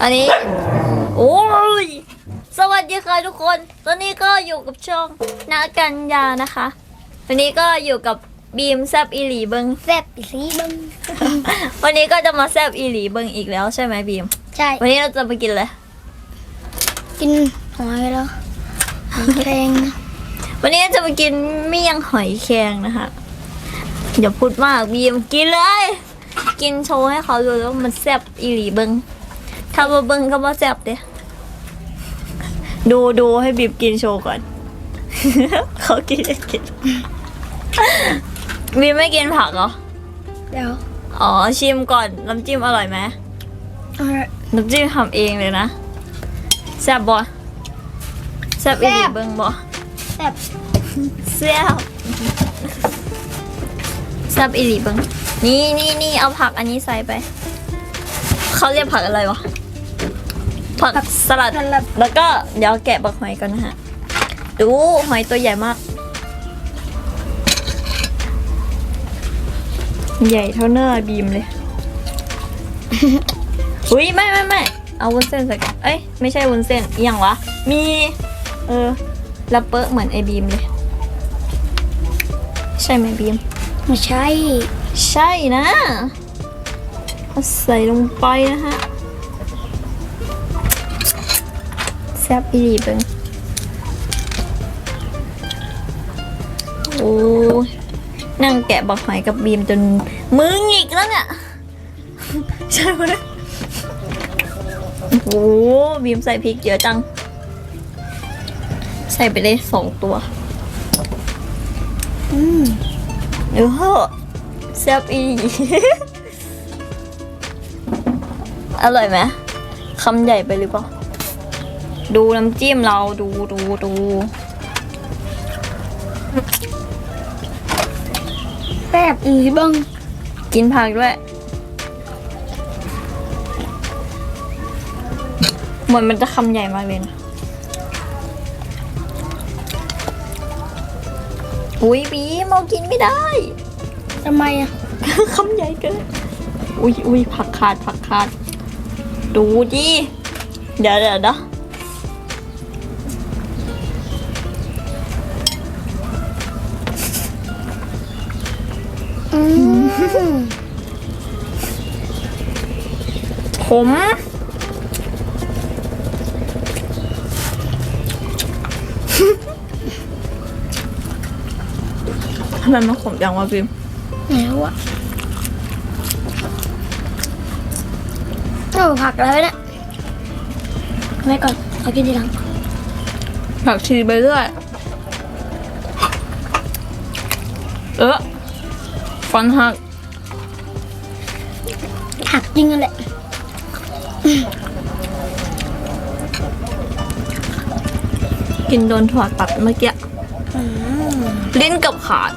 อันนี้ โอ้ย สวัสดีค่ะทุกคน ตอนนี้ก็อยู่กับช่องนากัญญานะคะ วันนี้ก็อยู่กับบีมแซบอีหลีเบิงแซ่บอีสีเบึงวันนี้ก็จะมาแซบอีหลีเบิงอีกแล้วใช่ไหมบีม ใช่ วันนี้เราจะไปกินอะไร กินหอยแล้วหอยแครงนะวันนี้จะไปกินเมี่ยงหอยแครงนะคะอย่าพูดมากบีมกินเลย กินโชว์ให้เขาดูแล้วามันแซบอีหลีเบิง ถ้ามาเบิงก็มาแซบเด้ดูดูให้บีมกินโชว์ก่อน เขากินได้กินบีมไม่กินผักเหรอ เดี๋ยว อ๋อชิมก่อนน้ำจิ้มอร่อยไหมเอาละน้ำจิ้มทำเองเลยนะแซ่บบอแซ่บอีหลีเบิงบอแซ่บแซ่บแซ่บอีหลีเบิงนี่นี่นี่เอาผักอันนี้ใส่ไป เขาเรียกผักอะไรวะ ผักสลัดสลับแล้วก็เดี๋ยวแกะบักหอยกันนะฮะ ดูหอยตัวใหญ่มาก ใหญ่เท่าเนื้อบีมเลย อุ้ยไม่ไม่ไม่เอาวุ้นเส้นใส่กันเอ้ยไม่ใช่วุ้นเส้นอหย่างวะ มี เออลับเปอะเหมือนไอบีมเลย ใช่ไหมบีม ไม่ใช่ ใช่นะเอาใส่ลงไปนะฮะ แซ่บอีหลีเบิงโอ้นั่งแกะบักหอยกับบีมจนมือหงิกแล้วเนี่ย ใช่ไหมโอ้บีมใส่พริกเยอะจัง ใส่ไปเลยสองตัว อืมเออแซ่บอีอร่อยไหมคำใหญ่ไปหรือเปล่า ดูน้ำจิ้มเราดูดูดูแซ่บอีสีเบึงกินผักด้วยเหมือนมันจะคำใหญ่มากเลยนะอุ้ยบีมเอากินไม่ได้ทำไมอะ คำใหญ่เกินอุ้ยอุ้ยผักขาดผักขาด ดูดิ เดี๋ยวเดี๋ยวนะอืม ผมทำไมมันขมจังวะพิมไหนวะเอาผักแล้วเนี่ยไว้ก่อนเอากินทีหลังผักชีไปเรื่อยเออ ฟันหักหักจริงกันแหละกินโดนถั่วตัดเมื่อกี้อืมลิ้นเกับขาด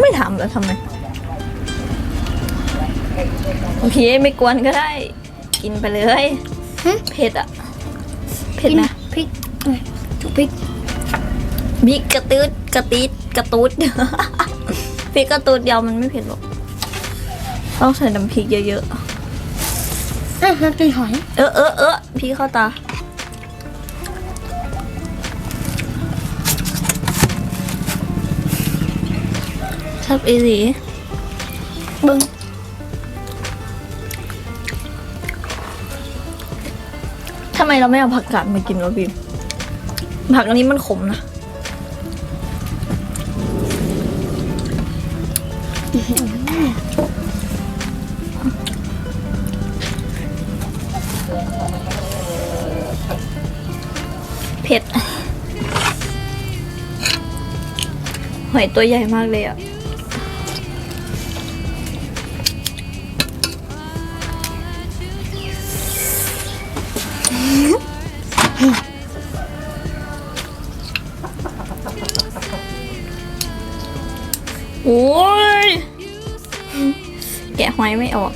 ไม่ถามแล้วทำไมโอเคไม่กวนก็ได้ กินไปเลยหึเผ็ดอะเผ็ดกินนะพริกเอ้ยถูกพริก พริกกระตืดกระติดกระตูดพริกกระตูดเดียวมันไม่เผ็ดหรอกต้องใส่น้ำพริกเยอะเอ้ยมากินหอยๆเออเออเออพริกเข้าตาชอบอีหลีเบึงทำไมเราไม่เอาผักกาดมากินวะบีมผักอันนี้มันขมนะ เผ็ด หอยตัวใหญ่มากเลยอะโอ้ หอยไม่ออก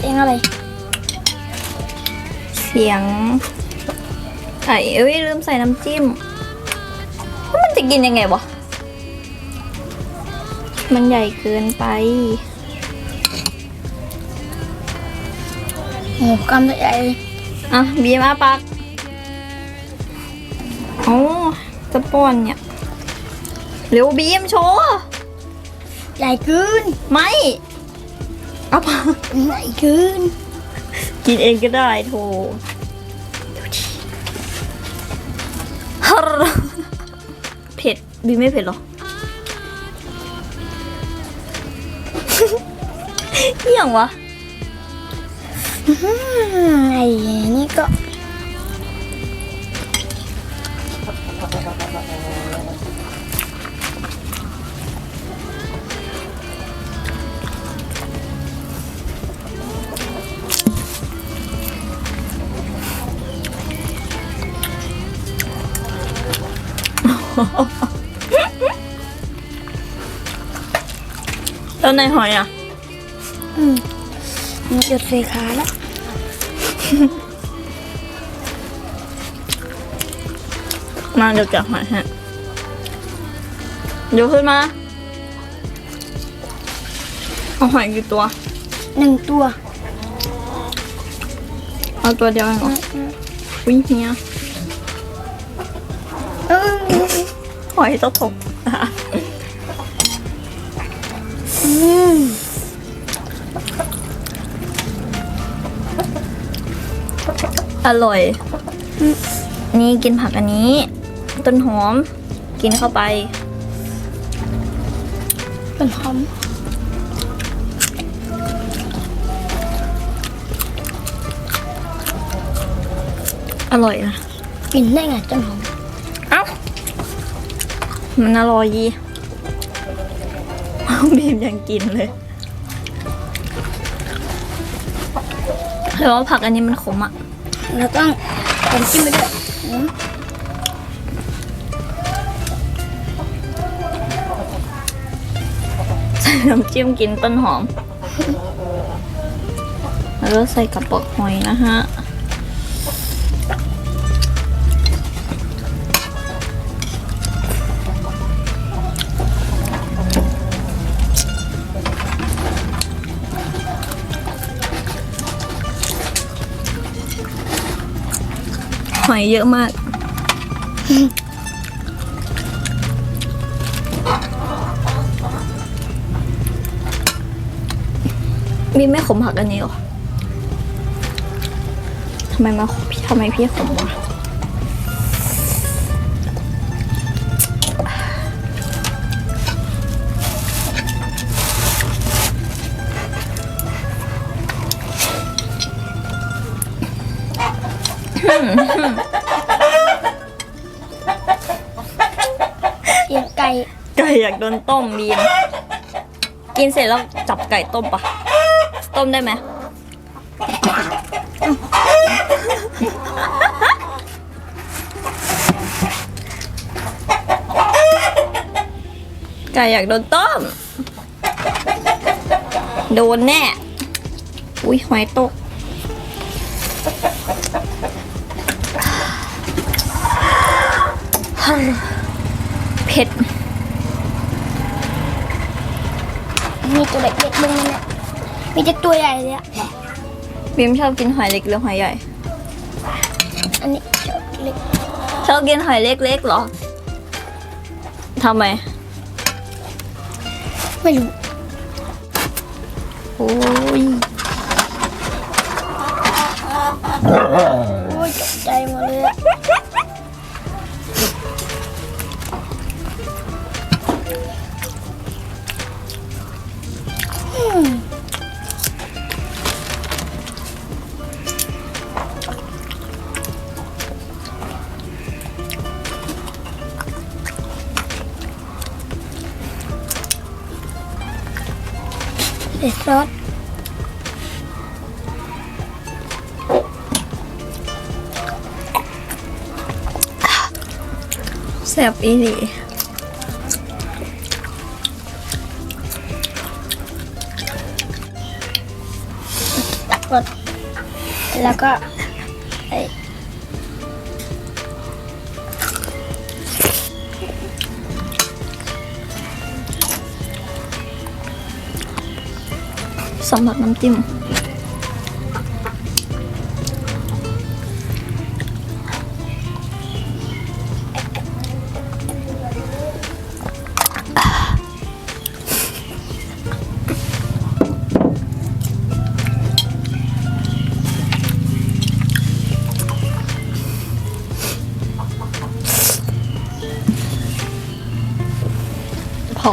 เองอะไร เสียงไอ้เอ้ยลืมใส่น้ำจิ้มแล้วมันจะกินยังไงวะมันใหญ่เกินไปโอ้กำใหญ่เลยอะบีมอาปักโอ้จะป้อนเนี่ย เร็วบีมโชว์ ใหญ่เกินไม่เอาปักใหญ่เกินกินเองก็ได้โถดูดิฮัรเผ็ดบีมไม่เผ็ดหรอเหี้ยงวะอื้อหือไอ้นี่ก็ แล้วในหอยอะ อืมมันจุดสีขาแล้ว มาเดี๋ยวจับหอยฮะเดี๋ยวขึ้นมาเอาหอยกี่ตัว หนึ่งตัว เอาตัวเดียวเองเหรอวิ่งเนี้ย เออหอยต้องถกอืมอร่อย นี่กินผักอันนี้ ต้นหอม กินเข้าไปเป็นหอม อร่อยนะกินได้ไงต้นหอมเอ้า มันอร่อยยีบีมยังกินเลยแต่ว่าผักอันนี้มันขมอะแล้วต้องผมจิ้มไปด้วยอืมใส่น้ำจิ้มกินต้นหอม แล้วก็ใส่กระป๋องหอยนะฮะ อยเยอะมาก มีไม่ขมผักอันนี้หรอทำไมมาพี่ทำไมพี่ขมวะ เสียงไก่ไก่อยากโดนต้มบีมกินเสร็จแล้วจับไก่ต้มปะต้มได้ไหมไก่อยากโดนต้ม โดนแน่ อุ้ยหอยตก เผ็ดมีตัวเล็กๆบ้างไหมเนี่ยมีแต่ตัวใหญ่เลยอะบีมชอบกินหอยเล็กหรือหอยใหญ่ อันนี้เล็กชอบกินหอยเล็กๆเหรอทำไม ไม่รู้ โอ้ย โอ้ยตกใจหมดเลยอะ เด็ดซอสแซ่บอีหลีกก่อนแล้วก็ สำหรับน้ำจิ้ม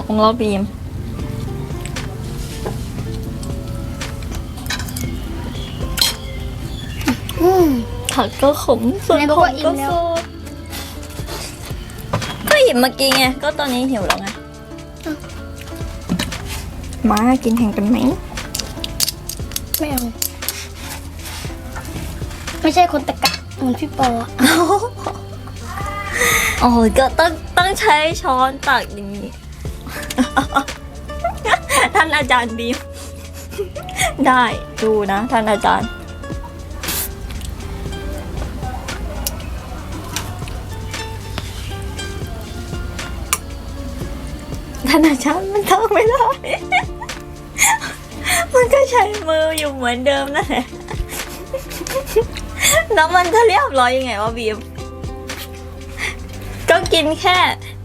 ของเราบีม ผักก็ขมส่วนไหนขบอกมว่าอิ่ก็มแล้ว โซก็หยิบมากินไง ก็ตอนนี้หิวแล้วไง มากินแข่งกันไหม ไม่เอา ไม่ใช่คนตะกะเหมือนพี่ปออะโอ้ยก็ต้องต้องใช้ช้อนตักอย่างนี้ ท่านอาจารย์บีม ได้ดูนะ ท่านอาจารย์ ท่านอาจารย์มันทำไม่ได้ มันก็ใช้มืออยู่เหมือนเดิมนั่นแหละแล้วมันจะเรียบร้อยยังไงวะบีม ก็กินแค่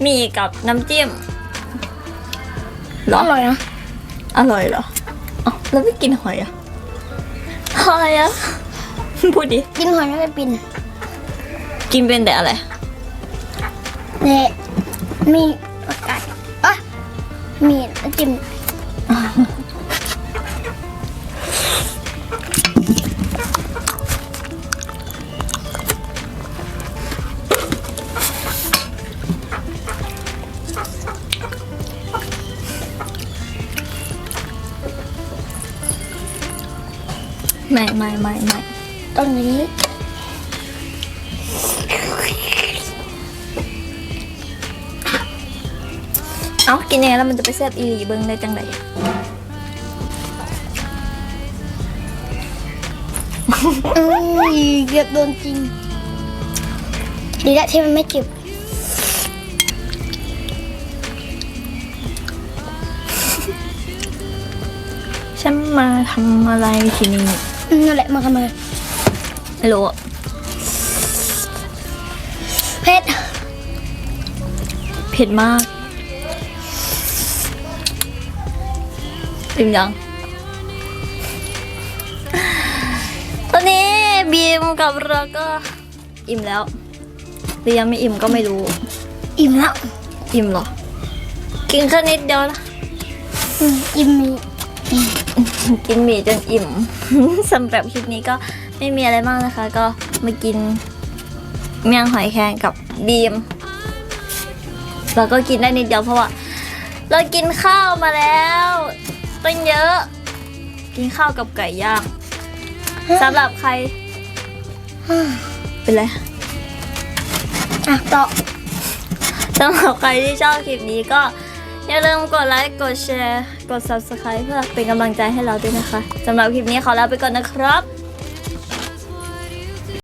หมี่กับน้ำจิ้มเหรออร่อยนะ อร่อยเหรออ๋อแล้วไม่กินหอยอะหอยอะ พูดดิ กินหอยไม่ได้ปิน กินเป็นแต่อะไร เนี่ยมีอากาศอะ มีน้ำจิ้มไม่ไม่ไม่ไม่ตรงนี้ เอ้ากินยังไงแล้วมันจะไปแซ่บอีหลีเบิ้งได้จังไดอุ้ยเกือบโดนจริง ดีแล้วที่มันไม่เจ็บฉันมาทำอะไรที่นี่อืมนั่นแหละมาทำไมไม่รู้อะเผ็ดเผ็ดมาก อิ่มยัง ตอนนี้บีมกับเราก็อิ่มแล้วหรือยังไม่อิ่มก็ไม่รู้ อิ่มแล้ว อิ่มเหรอ กินแค่นิดเดียวนะอืมอิ่มมีกินหมี่จนอิ่ม สำหรับคลิปนี้ก็ไม่มีอะไรมากนะคะ ก็มากิน เมี่ยงหอยแครงกับบีมเราก็กินได้นิดเดียวเพราะว่า เรากินข้าวมาแล้ว ตั้งเยอะ กินข้าวกับไก่ย่างสำหรับใคร เป็นไร อะต่อสำหรับใครที่ชอบคลิปนี้ก็ อย่าลืมกดไลค์ กดแชร์ กด subscribe เพื่อเป็นกำลังใจให้เราด้วยนะคะสำหรับคลิปนี้ขอลาไปก่อนนะครับ